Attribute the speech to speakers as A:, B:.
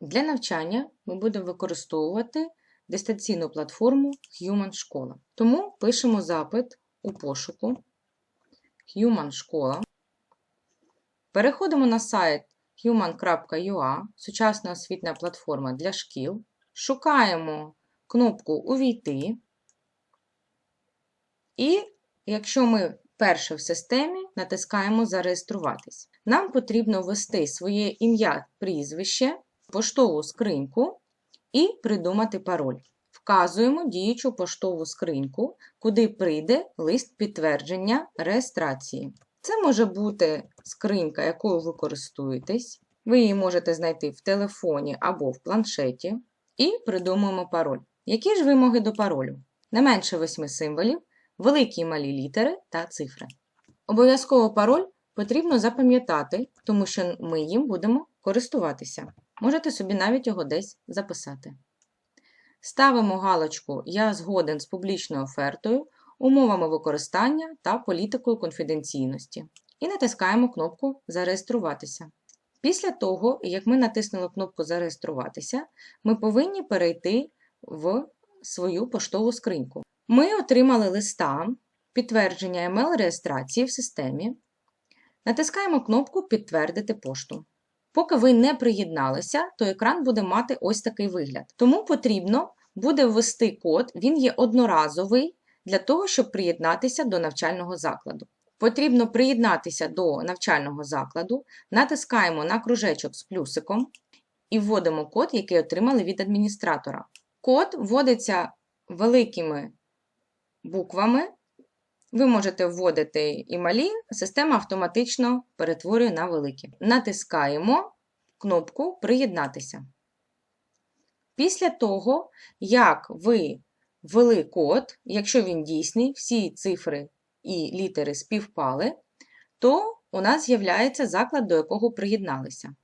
A: Для навчання ми будемо використовувати дистанційну платформу Human Школа. Тому пишемо запит у пошуку Human Школа. Переходимо на сайт human.ua, сучасна освітня платформа для шкіл. Шукаємо кнопку Увійти. І якщо ми перше в системі, натискаємо Зареєструватись. Нам потрібно ввести своє ім'я, прізвище, поштову скриньку і придумати пароль. Вказуємо діючу поштову скриньку, куди прийде лист підтвердження реєстрації. Це може бути скринька, якою ви користуєтесь. Ви її можете знайти в телефоні або в планшеті. І придумуємо пароль. Які ж вимоги до паролю? Не менше 8 символів, великі і малі літери та цифри. Обов'язково пароль потрібно запам'ятати, тому що ми їм будемо користуватися. Можете собі навіть його десь записати. Ставимо галочку Я згоден з публічною офертою, умовами використання та політикою конфіденційності і натискаємо кнопку Зареєструватися. Після того, як ми натиснули кнопку Зареєструватися, ми повинні перейти в свою поштову скриньку. Ми отримали листа підтвердження email-реєстрації в системі. Натискаємо кнопку Підтвердити пошту. Поки ви не приєдналися, то екран буде мати ось такий вигляд. Тому потрібно буде ввести код, він є одноразовий для того, щоб приєднатися до навчального закладу. Потрібно приєднатися до навчального закладу, натискаємо на кружечок з плюсиком і вводимо код, який отримали від адміністратора. Код вводиться великими буквами. Ви можете вводити і малі, система автоматично перетворює на великі. Натискаємо кнопку Приєднатися. Після того, як ви ввели код, якщо він дійсний, всі цифри і літери співпали, то у нас з'являється заклад, до якого приєдналися.